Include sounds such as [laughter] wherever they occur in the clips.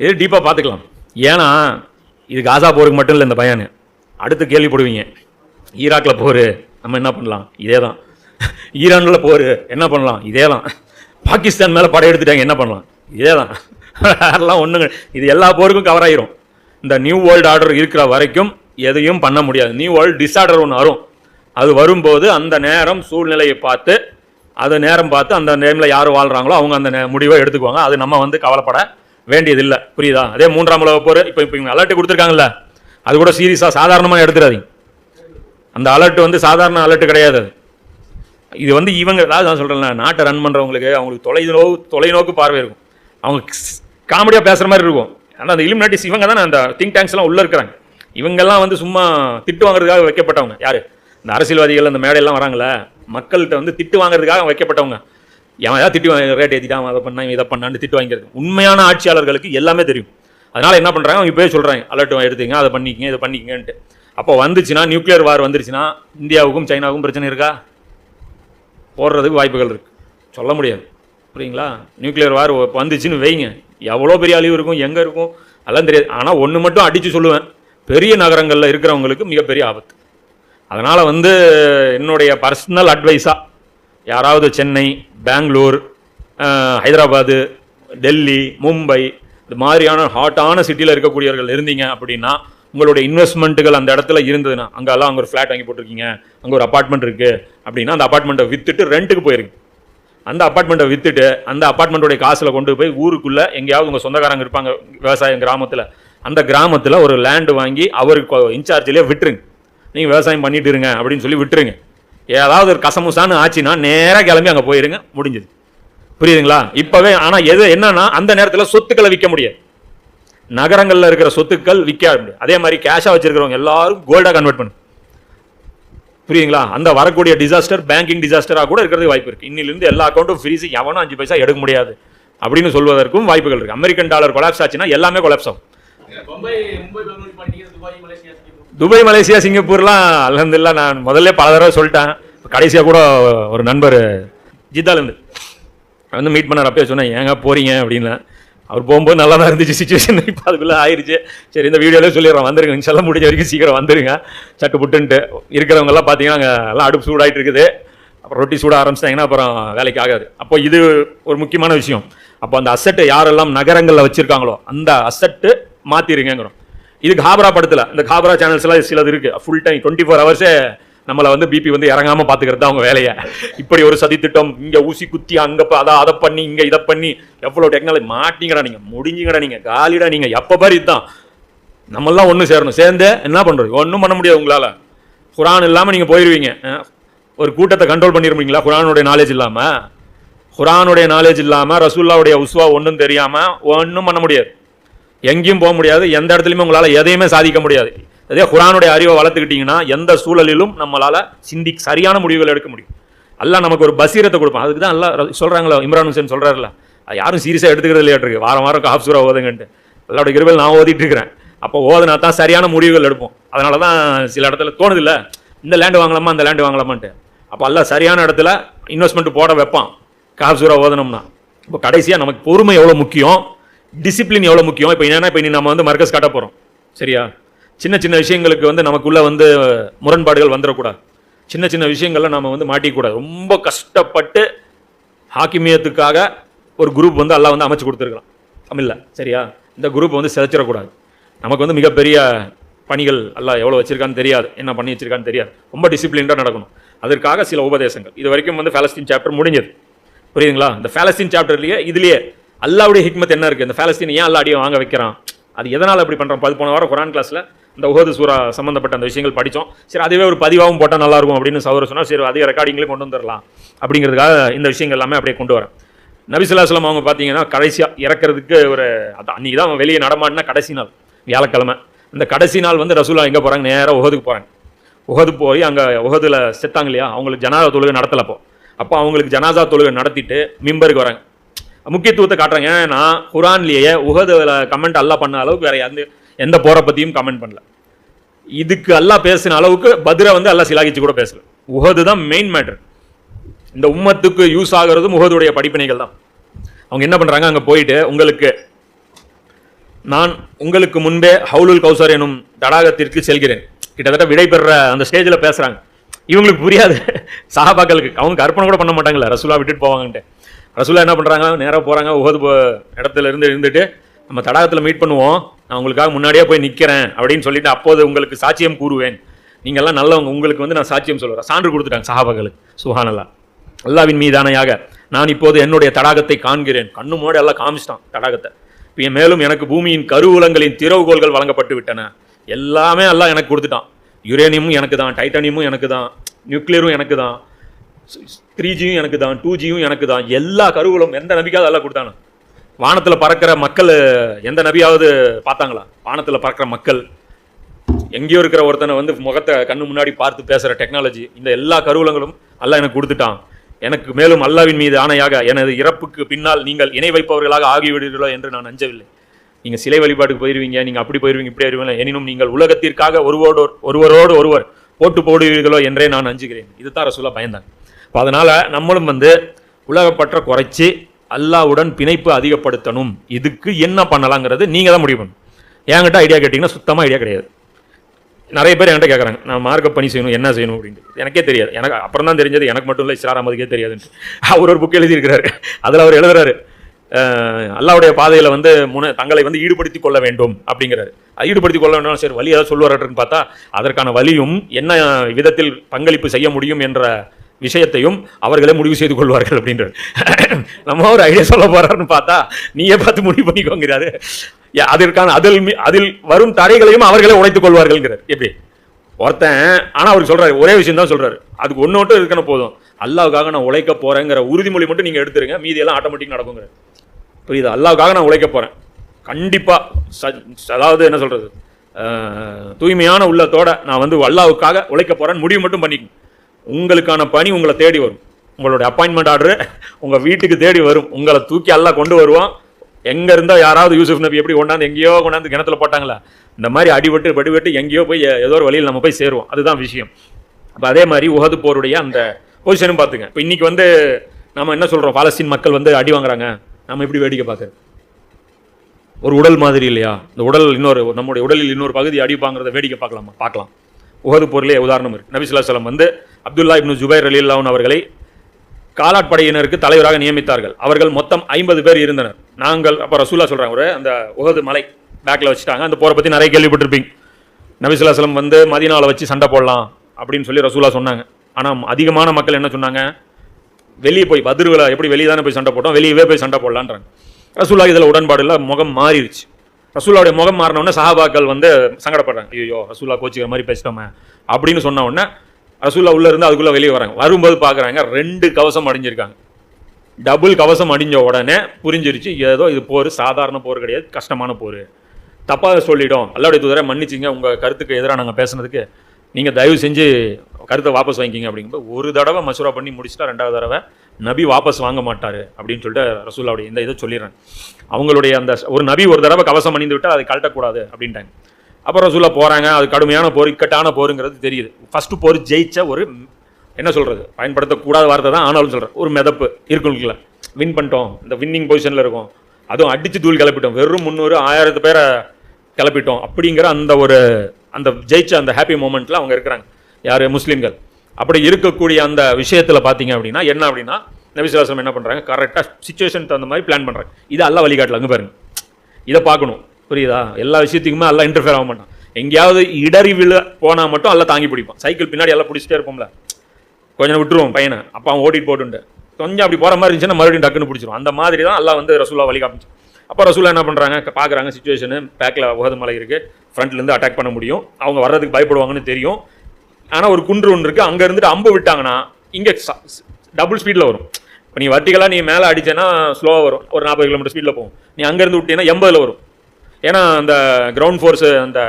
இது டீப்பாக பார்த்துக்கலாம். ஏன்னா இது காசா போருக்கு மட்டும் இல்லை இந்த பையனு. அடுத்து கேள்விப்படுவீங்க. ஈராக்கில் போர் நம்ம என்ன பண்ணலாம்? இதே தான் [laughs] ஈரானில் போர் என்ன பண்ணலாம்? இதே தான் பாகிஸ்தான் மேலே படையெடுத்துட்டாங்க என்ன பண்ணலாம்? இதே தான் [laughs] அதெல்லாம் ஒன்றுங்க இது எல்லா போருக்கும் கவர் ஆயிரும். இந்த நியூ வேர்ல்டு ஆர்டர் இருக்கிற வரைக்கும் எதையும் பண்ண முடியாது. நியூ வேர்ல்டு டிஸார்டர் ஒன்று வரும். அது வரும்போது அந்த நேரம் சூழ்நிலையை பார்த்து அது நேரம் பார்த்து அந்த நேமில் யார் வாழ்கிறாங்களோ அவங்க அந்த நே- முடிவை எடுத்துக்குவாங்க. அது நம்ம வந்து கவலைப்பட வேண்டியதில்லை. புரியுதா? அதே மூன்றாம் உலக போர் இப்போ இப்போ இவங்க அலர்ட் கொடுத்துருக்காங்கல்ல. அது கூட சீரியஸாக சாதாரணமாக எடுத்துடாதீங்க. அந்த அலர்ட் வந்து சாதாரண அலர்ட் கிடையாது அது. இது வந்து இவங்க அதாவது நான் சொல்கிறேன் நாட்டை ரன் பண்ணுறவங்களுக்கு அவங்களுக்கு தொலைநோக்கு தொலைநோக்கு பார்வை இருக்கும். அவங்க காமெடியாக பேசுகிற மாதிரி இருக்கும். ஆனால் அந்த இலிமினாட்டிஸ் இவங்க தான் அந்த திங்க் டேங்க்ஸ்லாம் உள்ளே இருக்கிறாங்க. இவங்கெல்லாம் வந்து சும்மா திட்டு வாங்குறதுக்காக வைக்கப்பட்டவங்க. யார்? இந்த அரசியல்வாதிகள் அந்த மேடையெல்லாம் வராங்களே மக்கள்கிட்ட வந்து திட்டு வாங்குறதுக்காக வைக்கப்பட்டவங்க. எவன் ஏதாவது திட்டு ரேட் ஏற்றிட்டான் அதை பண்ணான் இதை பண்ணான்னு திட்டு வாங்கிறது உண்மையான ஆட்சியாளர்களுக்கு எல்லாமே தெரியும். அதனால் என்ன பண்ணுறாங்க அவங்க போய் சொல்கிறாங்க அலர்ட் எடுத்துங்க அதை பண்ணிக்கங்க இதை பண்ணிக்கங்கன்ட்டு. அப்போ வந்துச்சுன்னா நியூக்ளியர் வார் வந்துருச்சுன்னா இந்தியாவுக்கும் சைனாவுக்கும் பிரச்சனை இருக்கா? போடுறதுக்கு வாய்ப்புகள் இருக்குது சொல்ல முடியாது. புரியுங்களா? நியூக்ளியர் வார் வந்துச்சுன்னு வைங்க. எவ்வளோ பெரிய அழிவு இருக்கும் எங்கே இருக்கும்? அதெல்லாம் தெரியாது. ஆனால் ஒன்று மட்டும் அடித்து சொல்லுவேன். பெரிய நகரங்களில் இருக்கிறவங்களுக்கு மிகப்பெரிய ஆபத்து. அதனால் வந்து என்னுடைய பர்சனல் அட்வைஸாக யாராவது சென்னை பெங்களூர் அஹ், ஹைதராபாத்து டெல்லி மும்பை இது மாதிரியான ஹாட்டான சிட்டியில் இருக்கக்கூடியவர்கள் இருந்தீங்க அப்படின்னா உங்களுடைய இன்வெஸ்ட்மெண்ட்டுகள் அந்த இடத்துல இருந்ததுன்னா அங்கெல்லாம் அங்கே ஒரு ஃப்ளாட் வாங்கி போட்டிருக்கீங்க அங்கே ஒரு அப்பார்ட்மெண்ட் இருக்குது அப்படின்னா அந்த அப்பார்ட்மெண்ட்டை விற்றுட்டு ரெண்ட்டுக்கு போயிருங்க அந்த அப்பார்ட்மெண்ட்டை விற்றுட்டு அந்த அப்பார்ட்மெண்ட்டுடைய காசில் கொண்டு போய் ஊருக்குள்ளே எங்கேயாவது உங்கள் சொந்தக்காரங்க இருப்பாங்க விவசாயம் கிராமத்தில் அந்த கிராமத்தில் ஒரு லேண்டு வாங்கி அவருக்கு இன்சார்ஜ்லேயே விட்டுருங்க. நீங்கள் விவசாயம் பண்ணிட்டு இருங்க அப்படின்னு சொல்லி விட்டுருங்க. ஏதாவது ஒரு கசமுசான்னு ஆச்சுன்னா நேராக கிளம்பி அங்கே போயிருங்க. முடிஞ்சது. புரியுதுங்களா? இப்போவே ஆனால் எது என்னன்னா அந்த நேரத்தில் சொத்துக்களை விற்க முடியாது. நகரங்களில் இருக்கிற சொத்துக்கள் விற்க முடியாது. அதே மாதிரி கேஷாக வச்சிருக்கிறவங்க எல்லாரும் கோல்டாக கன்வெர்ட் பண்ணு. புரியுங்களா அந்த வரக்கூடிய டிசாஸ்டர் பேங்கிங் டிசாஸ்டராக கூட இருக்கிறதுக்கு வாய்ப்பு இருக்குது இன்னிலிருந்து எல்லா அக்கௌண்ட்டும் ஃப்ரீஸு எவனும் அஞ்சு பைசா எடுக்க முடியாது. அப்படின்னு சொல்வதற்கும் வாய்ப்புகள் இருக்குது அமெரிக்கன் டாலர் கொலாப்ஸ் ஆச்சுன்னா எல்லாமே கொலாப்ஸ் ஆகும். துபாய் மலேசியா சிங்கப்பூர்லாம் அலமதுல்லா நான் முதல்ல பல தடவை சொல்லிட்டேன். கடைசியாக கூட ஒரு நண்பர் ஜித்தாலேருந்து. வந்து மீட் பண்ணார் அப்பயே சொன்னேன் ஏங்க போகிறீங்க அப்படின்னு. அவர் போகும்போது நல்லா தான் இருந்துச்சு சுச்சுவேஷன் இப்போ அதுக்குள்ளே ஆயிடுச்சு சரி இந்த வீடியோலேயே சொல்லிடுறோம் வந்துருங்க. இன்ஷால்லா முடிஞ்ச வரைக்கும் சீக்கிரம் வந்துருங்க. சட்டு புட்டுன்ட்டு. இருக்கிறவங்கெல்லாம் பார்த்தீங்கன்னா அங்கே எல்லாம் அடுப்பு சூடாகிட்டு இருக்குது. அப்புறம் ரொட்டி சூட ஆரம்பிச்சிட்டாங்கன்னா அப்புறம் வேலைக்கு ஆகாது. அப்போ இது ஒரு முக்கியமான விஷயம். அப்போ அந்த அசட்டை யாரெல்லாம் நகரங்களில் வச்சுருக்காங்களோ அந்த அசட்டு மாற்றிருங்கிறோம் இது காபரா படத்தில் இந்த காபரா சேனல்ஸ்லாம் சிலது இருக்கு. ஃபுல் டைம் டுவெண்ட்டி ஃபோர் ஹவர்ஸே நம்மளை வந்து பிபி வந்து இறங்காமல் பார்த்துக்கிறது தான் அவங்க வேலையை. இப்படி ஒரு சதி திட்டம் இங்கே ஊசி குத்தி அங்கே அதை அதை பண்ணி இங்கே இதை பண்ணி எவ்வளோ டெக்னாலஜி மாட்டீங்கடா நீங்கள் முடிஞ்சுங்கடா நீங்கள் காலிடா நீங்கள் எப்போ பாரு இதுதான். நம்மெல்லாம் ஒன்று சேரணும். சேர்ந்து என்ன பண்ணுறது ஒன்றும் பண்ண முடியாது உங்களால். குரான் இல்லாமல் நீங்கள் போயிடுவீங்க ஒரு கூட்டத்தை கண்ட்ரோல் பண்ணிருப்பீங்களா குரானுடைய நாலேஜ் இல்லாமல் குரானுடைய நாலேஜ் இல்லாமல் ரசூல்லாவுடைய உஸ்வா ஒன்றும் தெரியாமல் ஒன்றும் பண்ண முடியாது. எங்கேயும் போக முடியாது. எந்த இடத்துலையுமே உங்களால் எதையுமே சாதிக்க முடியாது. அதே குரானுடைய அறிவை வளர்த்துக்கிட்டிங்கன்னா எந்த சூழலிலும் நம்மளால் சிந்தி சரியான முடிவுகள் எடுக்க முடியும். எல்லாம் நமக்கு ஒரு பசீரத்தை கொடுப்பான். அதுக்கு தான் எல்லாம் சொல்கிறாங்களோ இம்ரான் ஹுசேன் சொல்கிறாருல அது யாரும் சீரியஸாக எடுத்துக்கிறது இல்லையாட்டிருக்கு வாரம் வாரம் காஃப் சூரா ஓதுங்கன்ட்டு. எல்லாரோட கிருபையில் நான் ஓதிட்டு இருக்கிறேன் அப்போ ஓதுனா தான் சரியான முடிவுகள் எடுப்போம். அதனால தான் சில இடத்துல தோணுதில்ல இந்த லேண்டு வாங்கலாமா அந்த லேண்டு வாங்கலாமான்ட்டு. அப்போ எல்லாம் சரியான இடத்துல இன்வெஸ்ட்மெண்ட் போட வைப்பான். காஃப் சூரா ஓதனம்னா இப்போ கடைசியாக நமக்கு பொறுமை எவ்வளோ முக்கியம்? டிசிப்ளின் எவ்வளோ முக்கியம்? இப்போ என்னென்னா இப்போ நம்ம வந்து மர்க்கஸ் காட்ட போகிறோம் சரியா? சின்ன சின்ன விஷயங்களுக்கு வந்து நமக்குள்ளே வந்து முரண்பாடுகள் வந்துடக்கூடாது. சின்ன சின்ன விஷயங்கள்லாம் நம்ம வந்து மாட்டிக்கூடாது. ரொம்ப கஷ்டப்பட்டு ஹாக்கிமியத்துக்காக ஒரு குரூப் வந்து எல்லாம் வந்து அமைச்சு கொடுத்துருக்கலாம் தமிழில். சரியா? இந்த குரூப் வந்து சிதைச்சிடக்கூடாது. நமக்கு வந்து மிகப்பெரிய பணிகள் எல்லாம் எவ்வளோ வச்சிருக்கான்னு தெரியாது. என்ன பண்ணி வச்சிருக்கான்னு தெரியாது. ரொம்ப டிசிப்ளின்டாக நடக்கணும். அதற்காக சில உபதேசங்கள். இது வரைக்கும் வந்து ஃபேலஸ்டின் சாப்டர் முடிஞ்சது. புரியுதுங்களா? இந்த ஃபேலஸ்டின் சாப்டர்லேயே இதுலேயே அல்லாவுடைய ஹிக்மத் என்ன இருக்குது இந்த ஃபலஸ்தீன் ஏன் அல்லா அடியை வாங்க வைக்கிறான்? அது எதனால் அப்படி பண்ணுறோம் அது போன வாரம் குரான் கிளாஸில் இந்த உகது சூரா சம்மந்தப்பட்ட அந்த விஷயங்கள் படித்தோம் சரி அதுவே ஒரு பதிவாகவும் போட்டால் நல்லா இருக்கும் அப்படின்னு சௌர சொன்னால் சரி அதே ரெக்கார்டிங்லேயும் கொண்டு வந்துடலாம் அப்படிங்கிறதுக்காக இந்த விஷயங்கள் எல்லாமே அப்படியே கொண்டு வரேன். நபிசுல்லாஸ்லாம் அவங்க பார்த்தீங்கன்னா கடைசியாக இறக்கிறதுக்கு ஒரு அன்றைக்கி தான் வெளியே நடமாடினா கடைசி நாள் வியாழக்கிழமை. இந்த கடைசி நாள் வந்து ரசூலா எங்கே போகிறாங்க நேராக உகதுக்கு போகிறாங்க உகது போய் அங்கே உகதில் செத்தாங்க இல்லையா? அவங்களுக்கு ஜனாதா தொழுகை நடத்தலப்போ அப்போ. அவங்களுக்கு ஜனாதா தொழுகை நடத்திட்டு மிம்பருக்கு வராங்க. முக்கியத்துவத்தை காட்டுறாங்க ஏன்னா குரான்லேயே உஹதுல கமெண்ட் அல்லா பண்ண அளவுக்கு வேற எந்த எந்த போரை பற்றியும் கமெண்ட் பண்ணல. இதுக்கு அல்லா பேசின அளவுக்கு பதிரை வந்து அல்லா சிலாகிச்சு கூட பேசல. உகது தான் மெயின் மேட்ரு இந்த உம்மத்துக்கு யூஸ் ஆகிறதும் உஹதுடைய படிப்பினைகள் தான். அவங்க என்ன பண்ணுறாங்க அங்கே போயிட்டு உங்களுக்கு நான் உங்களுக்கு முன்பே ஹவுலுல் கௌசர் எனும் தடாகத்திற்கு செல்கிறேன். கிட்டத்தட்ட விடை பெற அந்த ஸ்டேஜில் பேசுகிறாங்க இவங்களுக்கு புரியாது. [laughs] சஹாபாக்களுக்கு அவங்க கற்பனை கூட பண்ண மாட்டாங்கல்ல. ரசூலா விட்டுட்டு போவாங்கன்ட்டு. ரசூலா என்ன பண்ணுறாங்க நேராக போகிறாங்க ஒவ்வொரு இடத்துல இருந்து இருந்துட்டு நம்ம தடாகத்தில் மீட் பண்ணுவோம். நான் உங்களுக்காக முன்னாடியே போய் நிற்கிறேன் அப்படின்னு சொல்லிட்டு அப்போது உங்களுக்கு சாட்சியம் கூறுவேன். நீங்கள்லாம் நல்லவங்க. உங்களுக்கு வந்து நான் சாட்சியம் சொல்லுறேன் சான்று கொடுத்துட்டாங்க சஹாபாக்களுக்கு. சுஹானல்லா. அல்லாவின் மீதானையாக நான் இப்போது என்னுடைய தடாகத்தை காண்கிறேன். கண்ணு மூட எல்லாம் காமிச்சிட்டான் தடாகத்தை. இப்போ மேலும் எனக்கு பூமியின் கருவூலங்களின் திறவுகோள்கள் வழங்கப்பட்டு விட்டன. எல்லாமே எல்லாம் எனக்கு கொடுத்துட்டான். யுரேனியமும் எனக்கு தான். டைட்டானியமும் எனக்கு தான். நியூக்ளியரும் எனக்கு தான். த்ரீ ஜியும் எனக்கு தான் டூ ஜியும் எனக்கு தான் எல்லா கருவூலம் எந்த நபிக்காவது எல்லாம் கொடுத்தானு? வானத்தில் பறக்கிற மக்கள் எந்த நபியாவது பார்த்தாங்களா? வானத்தில் பறக்கிற மக்கள். எங்கேயோ இருக்கிற ஒருத்தனை வந்து முகத்தை கண்ணு முன்னாடி பார்த்து பேசுகிற டெக்னாலஜி இந்த எல்லா கருவலங்களும் அல்ல எனக்கு கொடுத்துட்டான். எனக்கு மேலும் அல்லாவின் மீது ஆணையாக எனது இறப்புக்கு பின்னால் நீங்கள் இணை வைப்பவர்களாக ஆகிவிடுவீர்களோ என்று நான் அஞ்சவில்லை. நீங்கள் சிலை வழிபாட்டுக்கு போயிருவீங்க நீங்கள் அப்படி போயிருவீங்க இப்படி ஆயிருவீங்க எனினும் நீங்கள் உலகத்திற்காக ஒருவரோடு ஒருவரோடு ஒருவர் போட்டு போடுவீர்களோ என்றே நான் அஞ்சுகிறேன். இதுதான் ரசூலா பயந்தாங்க இப்போ அதனால் நம்மளும் வந்து உலகப்பற்ற குறைச்சி அல்லாவுடன் பிணைப்பு அதிகப்படுத்தணும். இதுக்கு என்ன பண்ணலாங்கிறது நீங்கள் தான் முடிவு பண்ணணும். என்கிட்ட ஐடியா கேட்டிங்கன்னா சுத்தமாக ஐடியா கிடையாது. நிறைய பேர் என்கிட்ட கேட்குறாங்க நான் மார்க்க பணி செய்யணும் என்ன செய்யணும்? அப்படின்ட்டு. எனக்கே தெரியாது. எனக்கு அப்புறம் தான் தெரிஞ்சது எனக்கு மட்டும் இல்லை இஸ்லார் அமதுக்கே தெரியாதுன்ட்டு. அவர் ஒரு புக் எழுதியிருக்கிறாரு. அதில் அவர் எழுதுறாரு அல்லாவுடைய பாதையில் வந்து முன தங்களை வந்து ஈடுபடுத்திக் கொள்ள வேண்டும் அப்படிங்கிறாரு. ஈடுபடுத்திக் கொள்ள வேண்டும் சரி வழி ஏதாவது சொல்லுவார்ன்னு பார்த்தா அதற்கான வழியும் என்ன விதத்தில் பங்களிப்பு செய்ய முடியும் என்ற விஷயத்தையும் அவர்களே முடிவு செய்து கொள்வார்கள் அப்படின்றார் நம்ம ஒரு ஐடியா சொல்ல போறாருன்னு பார்த்தா நீயே பார்த்து முடிவு பண்ணிக்கோங்கிறாரு. யா- அதற்கான அதில் அதில் வரும் தடைகளையும் அவர்களே உடைத்துக் கொள்வார்கள்ங்கிறார். எப்படி? ஒருத்தன் ஆனால் அவர் சொல்றாரு ஒரே விஷயம் தான் சொல்றாரு. அதுக்கு ஒன்று மட்டும் இருக்கணும் போதும். அல்லாவுக்காக நான் உழைக்க போறேங்கிற உறுதிமொழி மட்டும் நீங்கள் எடுத்துருங்க. மீதி எல்லாம் ஆட்டோமேட்டிக் நடக்குங்கிற புரியுது? அல்லாவுக்காக நான் உழைக்க போறேன். கண்டிப்பாக ச- அதாவது என்ன சொல்றது? தூய்மையான உள்ளத்தோட நான் வந்து அல்லாவுக்காக உழைக்க போறேன்னு முடிவு மட்டும் பண்ணிக்கணும். உங்களுக்கான பணி உங்களை தேடி வரும். உங்களுடைய அப்பாயின்மெண்ட் ஆர்டர் உங்கள் வீட்டுக்கு தேடி வரும். உங்களை தூக்கி எல்லாம் கொண்டு வருவோம் எங்கே இருந்தால் யாராவது யூசுஃப் நபி எப்படி கொண்டாந்து எங்கேயோ கொண்டாந்து கிணத்துல போட்டாங்களா? இந்த மாதிரி அடிபட்டு படிபட்டு எங்கேயோ போய் ஏதோ ஒரு வழியில் நம்ம போய் சேருவோம். அதுதான் விஷயம். அப்போ அதே மாதிரி உகது போருடைய அந்த பொசிஷனும் பார்த்துங்க. இப்போ இன்றைக்கி வந்து நம்ம என்ன சொல்கிறோம் பாலஸ்தீன் மக்கள் வந்து அடி வாங்குறாங்க. நம்ம எப்படி வேடிக்கை பார்க்குறது? ஒரு உடல் மாதிரி இல்லையா? இந்த உடல் இன்னொரு நம்முடைய உடலில் இன்னொரு பகுதி அடி வாங்குறத வேடிக்கை பார்க்கலாமா? பார்க்கலாம். உகது போர்லேயே உதாரணம் இருக்குது நபிசுல்லா ஸல்லல்லாஹு வந்து அப்துல்லா இப்னு ஜுபைர் அலி அவர்களை காலாட்படையினருக்கு தலைவராக நியமித்தார்கள். அவர்கள் மொத்தம் ஐம்பது பேர் இருந்தனர். நாங்கள் அப்போ ரசூலா சொல்கிறாங்க ஒரு அந்த உகது மலை பேக்கில் வச்சுட்டாங்க. அந்த போரை பற்றி நிறைய கேள்விப்பட்டிருப்பீங்க. நபிசுல்லாஸ்லம் வந்து மதினாவில் வச்சு சண்டை போடலாம் அப்படின்னு சொல்லி ரசூலா சொன்னாங்க. ஆனால் அதிகமான மக்கள் என்ன சொன்னாங்க? வெளியே போய் பதிர்வில் எப்படி வெளியே தானே போய் சண்டை போட்டோம் வெளியவே போய் சண்டை போடலான்றாங்க. ரசூலா இதில் உடன்பாடு இல்லை முகம் மாறிடுச்சு. ரசூலாவுடைய முகம் மாறினவுடனே சஹாபாக்கள் வந்து சங்கடப்படுறாங்க. ஐயோ ரசூலா கோச்சிக்கிற மாதிரி பேசிட்டோமே அப்படின்னு சொன்ன உடனே ரசூலா உள்ள இருந்து அதுக்குள்ள வெளியே வராங்க. வரும்போது பார்க்குறாங்க ரெண்டு கவசம் அடிஞ்சிருக்காங்க டபுள் கவசம் அடிஞ்ச உடனே புரிஞ்சிருச்சு ஏதோ இது போர் சாதாரண போர் கிடையாது கஷ்டமான போர். தப்பாக சொல்லிட்டோம். அல்லாவுடைய தூதரை மன்னிச்சிங்க உங்கள் கருத்துக்கு எதிராக நாங்கள் பேசுனதுக்கு நீங்கள் தயவு செஞ்சு கருத்தை வாபஸ் வாங்கிக்கிங்க அப்படிங்கும்போது ஒரு தடவை மசூரா பண்ணி முடிச்சுட்டா ரெண்டாவது தடவை நபி வாபஸ் வாங்க மாட்டார் அப்படின்னு சொல்லிட்டு ரசூல்லாவுடைய இந்த இதை சொல்லிடுறேன் அவங்களுடைய அந்த ஒரு நபி ஒரு தடவை கவசம் அணிந்து விட்டால் அதை கழட்டக்கூடாது அப்படின்ட்டாங்க. அப்போ ரசூலா போகிறாங்க அது கடுமையான போர் இக்கட்டான போருங்கிறது தெரியுது. ஃபஸ்ட்டு போர் ஜெயிச்ச ஒரு என்ன சொல்கிறது பயன்படுத்தக்கூடாத வார்த்தை தான் ஆனாலும் சொல்கிறேன் ஒரு மிதப்பு இருக்குங்கள வின் பண்ணிட்டோம். இந்த வின்னிங் பொசிஷனில் இருக்கும். அதுவும் அடித்து தூள் கிளப்பிட்டோம். வெறும் முந்நூறு ஆயிரத்து பேரை கிளப்பிட்டோம். அப்படிங்கிற அந்த ஒரு அந்த ஜெயிச்ச அந்த ஹாப்பி மூமெண்ட்டில் அவங்க இருக்கிறாங்க. யார்? முஸ்லீம்கள். அப்படி இருக்கக்கூடிய அந்த விஷயத்தில் பார்த்தீங்க அப்படின்னா என்ன அப்படின்னா நபிசுவாசம் என்ன பண்ணுறாங்க கரெக்டாக சுச்சுவேஷன் தகுந்த மாதிரி பிளான் பண்ணுறாங்க இது அல்ல வழிகாட்டில் அங்கே பாருங்கள் இதை பார்க்கணும். புரியுதா? எல்லா விஷயத்துக்குமே எல்லாம் இன்டர்ஃபியர் ஆக மாட்டான். எங்கேயாவது இடறி விழ போனால் மட்டும் எல்லாம் தாங்கி பிடிப்பான். சைக்கிள் பின்னாடி எல்லாம் பிடிச்சிட்டே இருப்போம்ல. கொஞ்சம் விட்டுருவோம் பையனை. அப்போ அவன் ஓட்டிட்டு போட்டுண்டு. கொஞ்சம் அப்படி போகிற மாதிரி இருந்துச்சுன்னா மறுபடியும் டக்குன்னு பிடிச்சிரும் அந்த மாதிரி தான் எல்லாம் வந்து ரசூலா வழி காமிச்சு அப்போ ரசூலா என்ன பண்ணுறாங்க பார்க்குறாங்க சுச்சுவேஷனு பேக்கில் உகது மலை இருக்குது ஃப்ரண்ட்லேருந்து அட்டாக் பண்ண முடியும். அவங்க வர்றதுக்கு பயப்படுவாங்கன்னு தெரியும். ஆனால் ஒரு குன்று ஒன்று இருக்குது அங்கே இருந்துட்டு அம்பு விட்டாங்கன்னா இங்கே டபுள் ஸ்பீடில் வரும். இப்போ நீ வர்ட்டிகலாக நீ மேலே அடிச்சேன்னா ஸ்லோவாக வரும். ஒரு நாற்பது கிலோமீட்டர் ஸ்பீடில் போகும். நீ அங்கேருந்து விட்டீங்கன்னா எண்பதில் வரும். ஏன்னா அந்த கிரவுண்ட் ஃபோர்ஸு அந்த